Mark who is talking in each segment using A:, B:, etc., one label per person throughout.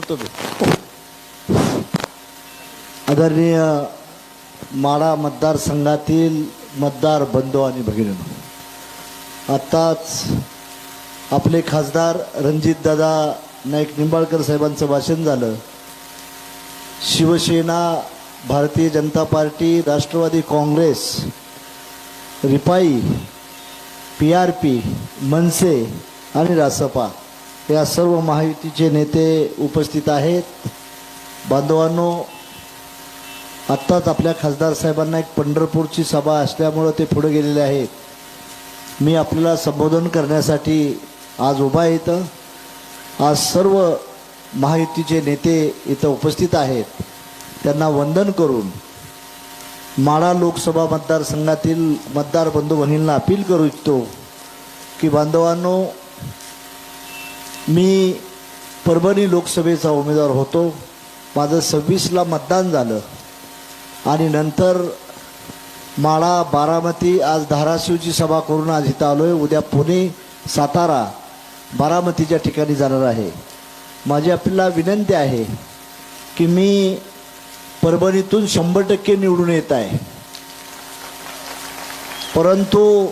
A: बोलतो मी
B: आदरणीय माडा मतदारसंघातील मतदार बंधू आणि भगिनींनो आत्ताच आपले खासदार रणजितदादा नाईक निंबाळकर साहेबांचं भाषण झालं Shiv Sena Bharatiya Janata party Rashtrawadi Congress Ripai P R P Manse आणि रासपा या सर्व महायुतीचे नेते उपस्थित आहेत. बांधवांनो आत्ताच आपल्या खासदार साहेबांना एक पंढरपूरची सभा असल्यामुळं ते पुढे गेलेले आहेत. मी आपल्याला संबोधन करण्यासाठी आज उभा आहे इथं. आज सर्व महायुतीचे नेते इथं उपस्थित आहेत. त्यांना वंदन करून माळा लोकसभा मतदारसंघातील मतदार बंधू भगिनींना अपील करू इच्छितो की बांधवांनो मी परभणी लोकसभेचा उमेदवार होतो. माझं सव्वीसला मतदान झालं. आणि नंतर माळा बारामती आज धाराशिवची सभा करून आज इथं आलो आहे उद्या पुणे सातारा बारामतीच्या ठिकाणी जाणार आहे. माझी आपल्याला विनंती आहे की मी परभणीतून शंभर टक्के निवडून येत आहे. परंतु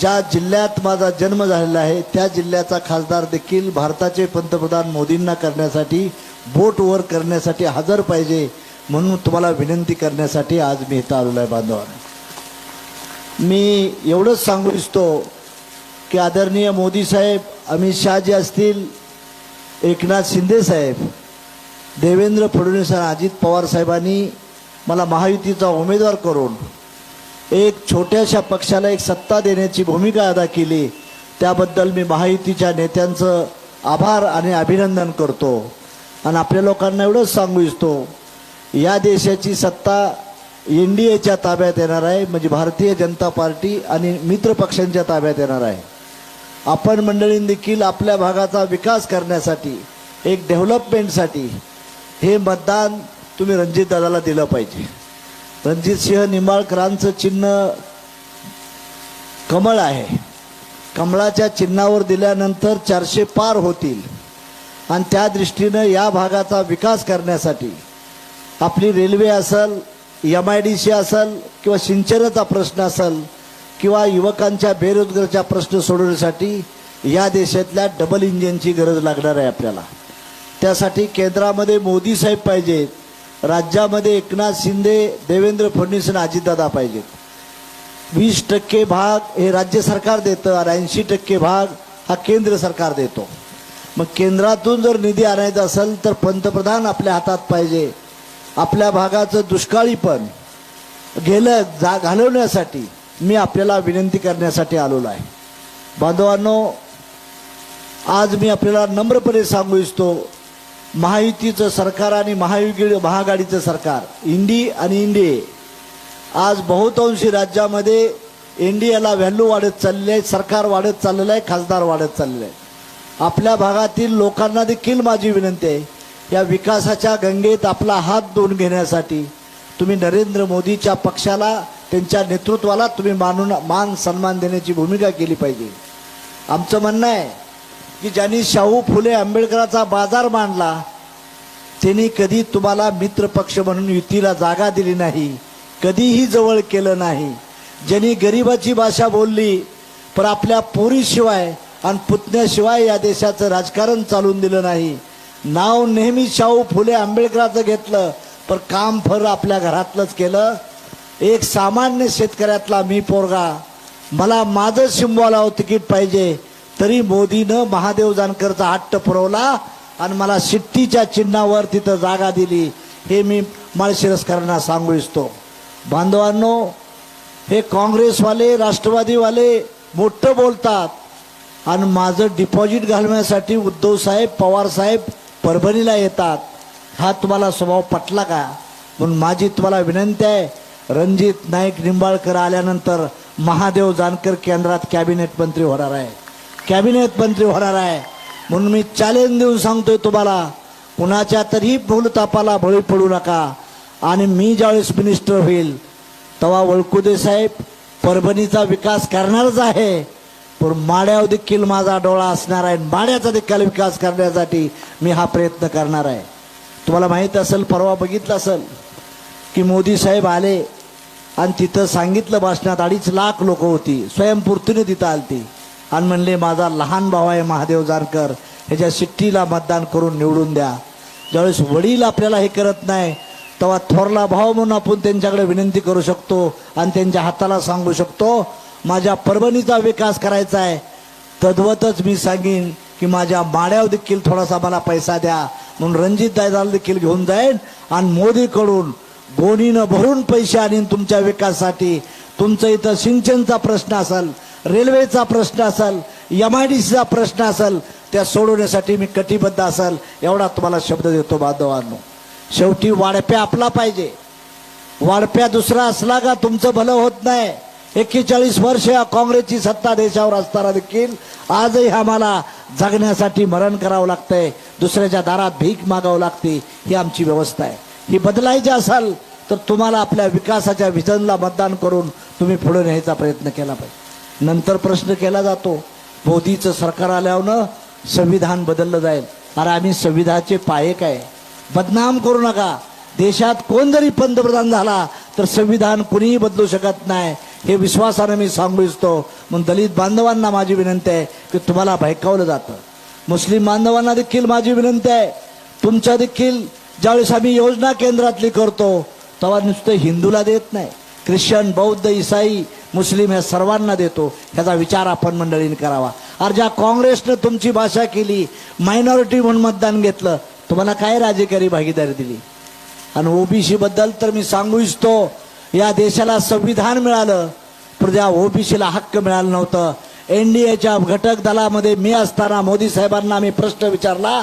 B: ज्या जिल्ह्यात माझा जन्म झालेला आहे त्या जिल्ह्याचा खासदार देखील भारताचे पंतप्रधान मोदींना करण्यासाठी बोट वर करण्यासाठी हजर पाहिजे म्हणून तुम्हाला विनंती करण्यासाठी आज मी इथं आलेलो आहे बांधवांना. मी एवढंच सांगू इच्छितो की आदरणीय मोदी साहेब अमित शहाजी असतील एकनाथ शिंदे साहेब देवेंद्र फडणवीस आणि अजित पवार साहेबांनी मला महायुतीचा उमेदवार करून एक छोट्याशा पक्षाला एक सत्ता देण्याची भूमिका अदा केली. त्याबद्दल मी महायुतीच्या नेत्यांचं आभार आणि अभिनंदन करतो. आणि आपल्या लोकांना एवढंच सांगू इच्छितो या देशाची सत्ता एन डी एच्या ताब्यात येणार आहे म्हणजे भारतीय जनता पार्टी आणि मित्र पक्षांच्या ताब्यात येणार आहे. आपण मंडळींनी देखील आपल्या भागाचा विकास करण्यासाठी एक डेव्हलपमेंटसाठी हे मतदान तुम्ही रणजित दादाला दिलं पाहिजे. रणजित सिंह निंबाळकरांचं चिन्ह कमळ आहे. कमळाच्या चिन्हावर दिल्यानंतर चारशे पार होतील. आणि त्या दृष्टीनं या भागाचा विकास करण्यासाठी आपली रेल्वे असेल एम आय डी सी असेल किंवा सिंचनाचा प्रश्न असेल किंवा युवकांच्या बेरोजगारचा प्रश्न सोडवण्यासाठी या देशातल्या डबल इंजिनची गरज लागणार आहे आपल्याला. त्यासाठी केंद्रामध्ये मोदी साहेब पाहिजेत. राज्यामध्ये एकनाथ शिंदे देवेंद्र फडणवीस आणि अजितदादा पाहिजेत. वीस टक्के भाग हे राज्य सरकार देतं आणि ऐंशी टक्के भाग हा केंद्र सरकार देतो. मग केंद्रातून जर निधी आणायचा असेल तर पंतप्रधान आपल्या हातात पाहिजे. आपल्या भागाचं दुष्काळीपण गेलं जा घालवण्यासाठी मी आपल्याला विनंती करण्यासाठी आलेलो आहे. बांधवांनो आज मी आपल्याला नम्रपणे सांगू इच्छितो महायुतीचं सरकार आणि महायुगी महागाडीचं सरकार इंडी आणि इंडिये आज बहुतांशी राज्यामध्ये इंडियाला व्हॅल्यू वाढत चाललेली आहे सरकार वाढत चाललेलं आहे खासदार वाढत चाललेलं आहे आपल्या भागातील लोकांना देखील माझी विनंती आहे या विकासाच्या गंगेत आपला हात धुवून घेण्यासाठी तुम्ही नरेंद्र मोदीच्या पक्षाला त्यांच्या नेतृत्वाला तुम्ही मानून मान सन्मान देण्याची भूमिका केली पाहिजे. आमचं म्हणणं आहे की ज्यांनी शाहू फुले आंबेडकराचा बाजार मांडला त्यांनी कधी तुम्हाला मित्र पक्ष म्हणून युतीला जागा दिली नाही कधीही जवळ केलं नाही. ज्यांनी गरिबाची भाषा बोलली पण आपल्या पोरीशिवाय आणि पुतण्याशिवाय या देशाचं राजकारण चालून दिलं नाही. नाव नेहमी शाहू फुले आंबेडकराचं घेतलं पण काम फर आपल्या घरातलंच केलं. एक सामान्य शेतकऱ्यातला मी पोरगा मला माझं शिंबॉलाव तिकीट पाहिजे तरी मोदीनं महादेव जानकरचा हट्ट पुरवला आणि मला शिट्टीच्या चिन्हावर तिथं जागा दिली. हे मी माळशिरसकरांना सांगू इच्छितो. बांधवांनो हे काँग्रेसवाले राष्ट्रवादीवाले मोठं बोलतात. आणि माझं डिपॉझिट घालवण्यासाठी उद्धव साहेब पवार साहेब परभणीला येतात. हा तुम्हाला स्वभाव पटला का? म्हणून माझी तुम्हाला विनंती आहे रणजित नाईक निंबाळकर आल्यानंतर महादेव जानकर केंद्रात कॅबिनेट मंत्री होणार आहे. कॅबिनेट मंत्री होणार आहे. म्हणून मी चॅलेंज देऊन सांगतोय तुम्हाला कुणाच्या तरी भूलतापाला बळी पडू नका. आणि मी ज्यावेळेस मिनिस्टर होईल तेव्हा वळकुदे साहेब परभणीचा विकास करणारच आहे. पण माड्यावर देखील माझा डोळा असणार आहे. माड्याचा देखील विकास करण्यासाठी मी हा प्रयत्न करणार आहे. तुम्हाला माहीत असेल परवा बघितलं असेल की मोदी साहेब आले आणि तिथं सांगितलं भाषणात अडीच लाख लोक होती. स्वयंपूर्तीने तिथं आलती. आणि म्हणले माझा लहान भाऊ आहे महादेव जानकर ह्याच्या शिट्टीला मतदान करून निवडून द्या. ज्यावेळेस वडील आपल्याला हे करत नाही तेव्हा थोरला भाव म्हणून आपण त्यांच्याकडे विनंती करू शकतो आणि त्यांच्या हाताला सांगू शकतो माझ्या परभणीचा विकास करायचा आहे. तद्वतच मी सांगेन की माझ्या माड्यावर देखील थोडासा मला पैसा द्या. म्हणून रणजित दादाला देखील घेऊन जाईन आणि मोदीकडून गोणीनं भरून पैसे आणीन तुमच्या विकासासाठी. तुमचं इथं सिंचनचा प्रश्न असेल रेल्वेचा प्रश्न असेल एम आय डी सीचा प्रश्न असेल त्या सोडवण्यासाठी मी कटिबद्ध असेल एवढा तुम्हाला शब्द देतो बांधवांनो. शेवटी वाढप्या आपला पाहिजे. वाढप्या दुसरा असला का तुमचं भलं होत नाही. एक्केचाळीस वर्ष या काँग्रेसची सत्ता देशावर असताना देखील आजही आम्हाला जगण्यासाठी मरण करावं लागतंय दुसऱ्याच्या दारात भीक मागावं लागते ही आमची व्यवस्था आहे. ही बदलायची असाल तर तुम्हाला आपल्या विकासाच्या विजनला मतदान करून तुम्ही पुढे न्यायचा प्रयत्न केला पाहिजे. नंतर प्रश्न केला जातो मोदीचं सरकार आल्यावर संविधान बदललं जाईल. अरे आम्ही संविधानाचे पाये काय बदनाम करू नका. देशात कोण जरी पंतप्रधान झाला तर संविधान कुणीही बदलू शकत नाही. हे विश्वासानं मी सांगू इच्छितो. म्हणून दलित बांधवांना माझी विनंती आहे की तुम्हाला भयकावलं जातं. मुस्लिम बांधवांना देखील माझी विनंती आहे. तुमच्या देखील ज्यावेळेस आम्ही योजना केंद्रातली करतो तेव्हा नुसतं हिंदूला देत नाही. ख्रिश्चन बौद्ध इसाई मुस्लिम या सर्वांना देतो ह्याचा विचार आपण मंडळीने करावा. अरे ज्या काँग्रेसनं तुमची भाषा केली मायनॉरिटी म्हणून मतदान घेतलं तुम्हाला काय राजकारी भागीदारी दिली? आणि ओबीसीबद्दल तर मी सांगू इच्छितो या देशाला संविधान मिळालं पण त्या ओबीसीला हक्क मिळालं नव्हतं. एन डी एच्या घटक दलामध्ये मी असताना मोदी साहेबांना मी प्रश्न विचारला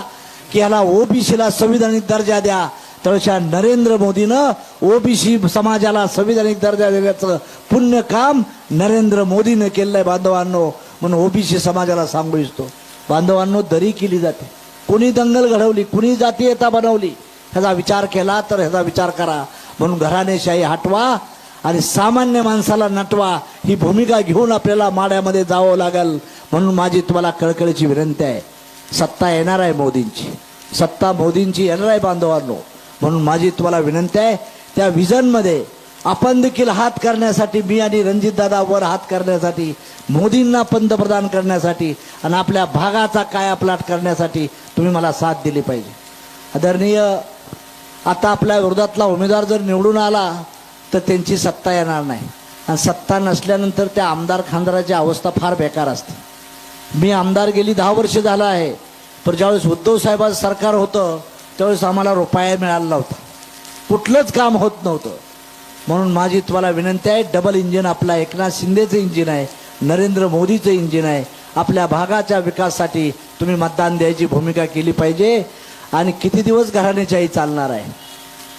B: की याला ओबीसीला संविधानिक दर्जा द्या. तळशा नरेंद्र मोदीनं ओबीसी समाजाला संविधानिक दर्जा देण्याचं पुण्य काम नरेंद्र मोदीनं केलंय बांधवांनो. म्हणून ओबीसी समाजाला सांगू इच्छितो. बांधवांनो दरी केली जाते. कुणी दंगल घडवली कुणी जातीयता बनवली ह्याचा विचार केला तर ह्याचा विचार करा. म्हणून घराणेशाही हटवा आणि सामान्य माणसाला नटवा. ही भूमिका घेऊन आपल्याला माड्यामध्ये जावं लागेल. म्हणून माझी तुम्हाला कळकळीची विनंती आहे. सत्ता येणार आहे मोदींची. सत्ता मोदींची येणार आहे बांधवांनो. म्हणून माझी तुम्हाला विनंती आहे त्या विजनमध्ये आपण देखील हात करण्यासाठी मी आणि रणजितदादा वर हात करण्यासाठी मोदींना पंतप्रधान करण्यासाठी आणि आपल्या भागाचा कायापलाट करण्यासाठी तुम्ही मला साथ दिली पाहिजे. आदरणीय आता आपल्या विरोधातला उमेदवार जर निवडून आला तर त्यांची सत्ता येणार नाही. आणि सत्ता नसल्यानंतर त्या आमदार खासदाराची अवस्था फार बेकार असते. मी आमदार गेली दहा वर्ष झालं आहे पण ज्यावेळेस उद्धव साहेबांचं सरकार होतं त्यावेळेस आम्हाला रुपया मिळाला होता कुठलंच काम होत नव्हतं. म्हणून माझी तुम्हाला विनंती आहे डबल इंजिन आपला एकनाथ शिंदेचं इंजिन आहे नरेंद्र मोदीचं इंजिन आहे. आपल्या भागाच्या विकासासाठी तुम्ही मतदान द्यायची भूमिका केली पाहिजे आणि किती दिवस घराण्याच्याही चालणार आहे?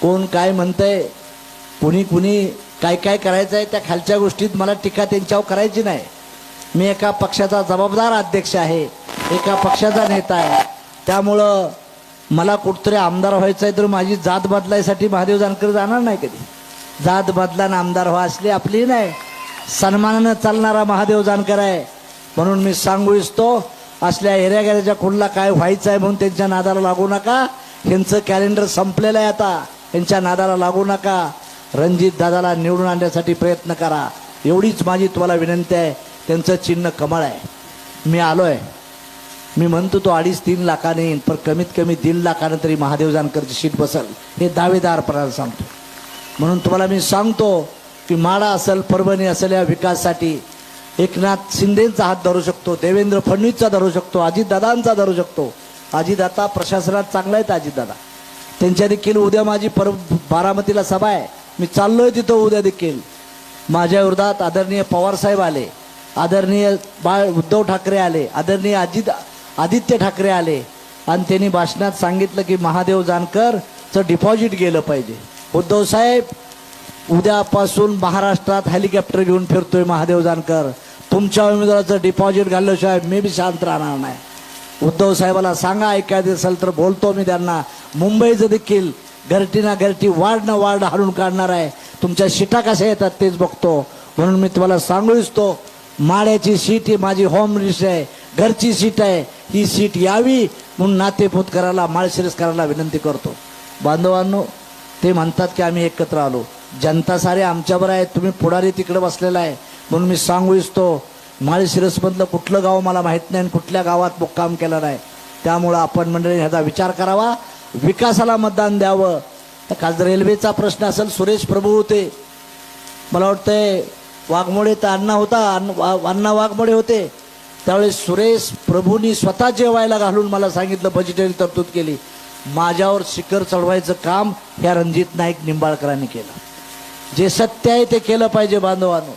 B: कोण काय म्हणतंय? कुणी कुणी काय काय करायचं आहे त्या खालच्या गोष्टीत मला टीका त्यांच्यावर करायची नाही. मी एका पक्षाचा जबाबदार अध्यक्ष आहे एका पक्षाचा नेता आहे. त्यामुळं मला कुठतरी आमदार व्हायचं आहे तर माझी जात बदलायसाठी महादेव जानकर जाणार नाही कधी. जात बदलानं आमदार व्हा असली आपली नाही. सन्मानानं चालणारा महादेव जानकर आहे. म्हणून मी सांगू इच्छितो असल्या एरिया कुठला काय व्हायचं आहे म्हणून त्यांच्या नादाला लागू नका. ह्यांचं कॅलेंडर संपलेलं आहे आता. यांच्या नादाला लागू नका. रणजित दादाला निवडून आणण्यासाठी प्रयत्न करा. एवढीच माझी तुम्हाला विनंती आहे. त्यांचं चिन्ह कमळ आहे. मी आलो आहे मी म्हणतो तो अडीच तीन लाखाने येईन पण कमीत कमी दीड लाखानं तरी महादेव जानकरची सीट बसल. हे दावेदारपणाला सांगतो. म्हणून तुम्हाला मी सांगतो की माडा असेल परभणी असेल या विकासासाठी एकनाथ शिंदेचा हात धरू शकतो देवेंद्र फडणवीसचा धरू शकतो अजितदादांचा धरू शकतो. अजितदादा प्रशासनात चांगला आहेत अजितदादा. त्यांच्या देखील उद्या माझी पर बारामतीला सभा आहे. मी चाललोय तिथं उद्या देखील. माझ्या विरोधात आदरणीय पवारसाहेब आले आदरणीय बाळ उद्धव ठाकरे आले आदरणीय अजित आदित्य ठाकरे आले आणि त्यांनी भाषणात सांगितलं की महादेव जानकरचं डिपॉझिट गेलं पाहिजे. उद्धव साहेब उद्यापासून महाराष्ट्रात हेलिकॉप्टर घेऊन फिरतोय महादेव जानकर. तुमच्या उमेदवाराचं डिपॉझिट घालल्याशिवाय मी बी शांत राहणार नाही. उद्धव साहेबाला सांगा ऐकायचं असेल तर बोलतो मी त्यांना. मुंबईचं देखील घरटी ना घरटी वार्ड ना वार्ड हाणून काढणार आहे. तुमच्या शिटा कशा येतात तेच बघतो. म्हणून मी तुम्हाला सांगू इच्छितो माड्याची सीट ही माझी होम लिस्ट आहे. घरची सीट आहे ही सीट यावी म्हणून नातेपूत करायला माळशिरस करायला विनंती करतो. बांधवांनो ते म्हणतात की आम्ही एकत्र आलो. जनता सारे आमच्यावर आहे तुम्ही पुढारी तिकडे बसलेला आहे म्हणून मी सांगू इच्छितो माळशिरसमधलं कुठलं गाव मला माहीत नाही आणि कुठल्या गावात मुक्काम केलं नाही. त्यामुळं आपण मंडळी ह्याचा विचार करावा विकासाला मतदान द्यावं. तर काल रेल्वेचा प्रश्न असेल सुरेश प्रभू होते. मला वाटतंय वाघमोडे तर अण्णा होता अन्न वा- अण्णा वाघमोडे होते. त्यावेळेस सुरेश प्रभूंनी स्वतः जेवायला घालून मला सांगितलं बजेटरी तरतूद केली. माझ्यावर शिखर चढवायचं काम ह्या रणजित नाईक निंबाळकरांनी केलं. जे सत्य आहे ते केलं पाहिजे बांधवांनो.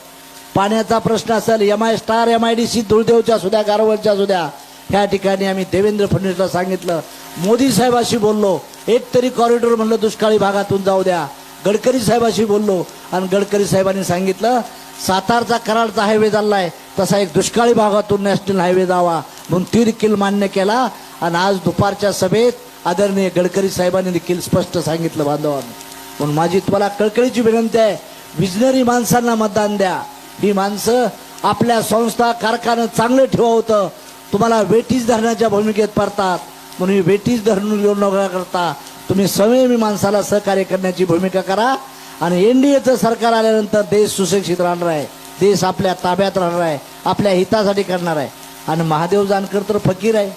B: पाण्याचा प्रश्न असेल M I star M I D C दुर्देवच्या सुद्या असू सुद्या ह्या ठिकाणी आम्ही देवेंद्र फडणवीसला सांगितलं. मोदी साहेबाशी बोललो. एक तरी कॉरिडॉर म्हणलं दुष्काळी भागातून जाऊ द्या. गडकरी साहेबाशी बोललो. आणि गडकरी साहेबांनी सांगितलं सातारचा कराडचा हायवे चाललाय. तसा एक दुष्काळी भागातून नॅशनल हायवे जावा म्हणून ती देखील मान्य केला. आणि आज दुपारच्या सभेत आदरणीय गडकरी साहेबांनी देखील स्पष्ट सांगितलं बांधवांनो. म्हणून माझी तुम्हाला कळकळीची विनंती आहे विजनरी माणसांना मतदान द्या. ही माणसं आपल्या संस्था कारखानं चांगलं ठेवा होतं तुम्हाला वेटीज धरण्याच्या भूमिकेत पडतात. म्हणून वेटीज धरून घेऊन नका करता. तुम्ही संयमी माणसाला सहकार्य करण्याची भूमिका करा. आणि एनडीएचं सरकार आल्यानंतर देश सुशिक्षित राहणार आहे. देश आपल्या ताब्यात राहणार आहे. आपल्या हितासाठी करणार आहे. आणि महादेव जानकर तर फकीर आहे.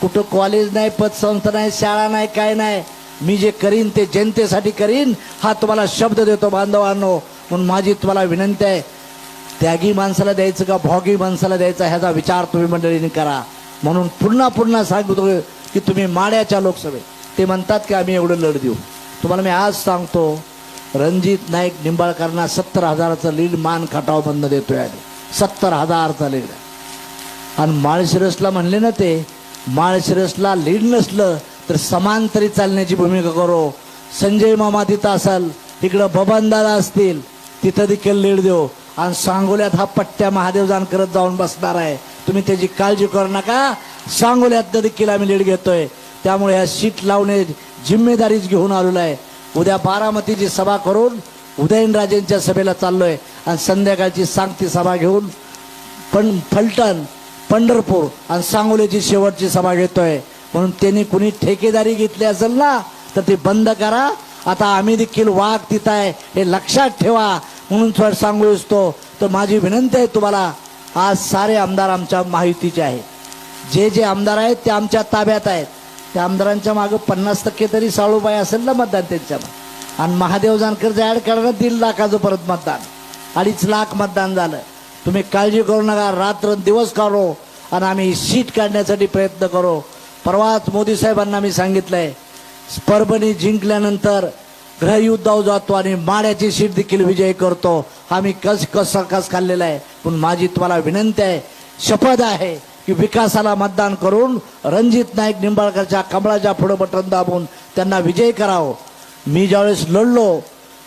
B: कुठं कॉलेज नाही पतसंस्था नाही शाळा नाही काय नाही. मी जे करीन ते जनतेसाठी करीन हा तुम्हाला शब्द देतो बांधवांनो. म्हणून माझी तुम्हाला विनंती आहे त्यागी माणसाला द्यायचं का भोगी माणसाला द्यायचा ह्याचा विचार तुम्ही मंडळीने करा. म्हणून पुन्हा पुन्हा सांगतो की तुम्ही माड्याच्या लोकसभेत. ते म्हणतात की आम्ही एवढं लढ देऊ. तुम्हाला मी आज सांगतो रणजित नाईक निंबाळकरांना सत्तर हजाराचं लीड मान खटावबंद देतोय आम्ही. सत्तर हजारचा लीड. आणि माळशिरसला म्हणले ना ते माळशिरसला लीड नसलं तर समांतरी चालण्याची भूमिका करो. संजय मामा तिथं असाल तिकडं बबनदादा असतील तिथं देखील लीड देऊ. आणि सांगोल्यात हा पट्ट्या महादेव जाण करत जाऊन बसणार आहे. तुम्ही त्याची काळजी करू नका. सांगोल्यात देखील आम्ही लीड घेतोय. त्यामुळे ह्या सीट लावणे जिम्मेदारीच घेऊन आलेलो आहे. उद्या बारामतीची सभा करून उदयनराजेंच्या सभेला चाललोय आणि संध्याकाळची सांगती सभा घेऊन पण फलटण पंढरपूर आणि सांगोलीची शेवटची सभा घेतोय. म्हणून त्यांनी कुणी ठेकेदारी घेतली असेल ना तर ती बंद करा. आता आम्ही देखील वाघ तिथं आहे हे लक्षात ठेवा. म्हणून थोडं सांगू इच्छितो. तर माझी विनंती आहे तुम्हाला आज सारे आमदार आमच्या माहितीचे आहेत. जे जे आमदार आहेत ते आमच्या ताब्यात आहेत. त्या आमदारांच्या मागं पन्नास टक्के तरी साळूबाई असेल ना मतदान त्यांच्या आणि महादेव जानकरचं ऍड करणं दीड लाखाचं परत मतदान. अडीच लाख मतदान झालं. तुम्ही काळजी करू नका रात्र दिवस काढो आणि आम्ही सीट काढण्यासाठी प्रयत्न करू. परवाच मोदी साहेबांना मी सांगितलंय परभणी जिंकल्यानंतर ग्रहयुद्धाव जातो आणि माड्याची सीट देखील विजय करतो. आम्ही कस कस कस खाल्लेला आहे पण माझी तुम्हाला विनंती आहे शपथ आहे. की विकासाला मतदान करून रणजित नाईक निंबाळकरच्या कमळाच्या पुढं बटन दाबून त्यांना विजय करावं. मी ज्यावेळेस लढलो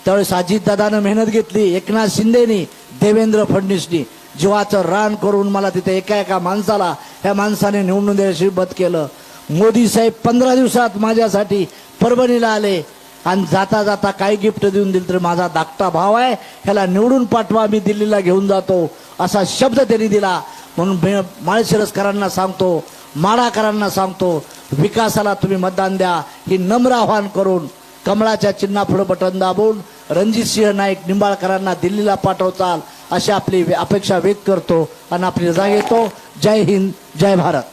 B: त्यावेळेस अजितदादानं मेहनत घेतली एकनाथ शिंदेनी देवेंद्र फडणवीसनी. जीवाचं रान करून मला तिथे एका एका माणसाला ह्या माणसाने निवडून द्यायची बध केलं. मोदी साहेब पंधरा दिवसात माझ्यासाठी परभणीला आले आणि जाता जाता काय गिफ्ट देऊन दिलं तर माझा धाकटा भाव आहे. ह्याला निवडून पाठवा मी दिल्लीला घेऊन जातो असा शब्द त्यांनी दिला. म्हणून भे माळशिरसकरांना सांगतो माडाकरांना सांगतो विकासाला तुम्ही मतदान द्या. ही नम्र आव्हान करून कमळाच्या चिन्हापुढं बटन दाबून रणजितसिंह नाईक निंबाळकरांना दिल्लीला पाठवचाल अशी आपली अपेक्षा व्यक्त करतो आणि आपली रजा घेतो. जय हिंद जय भारत.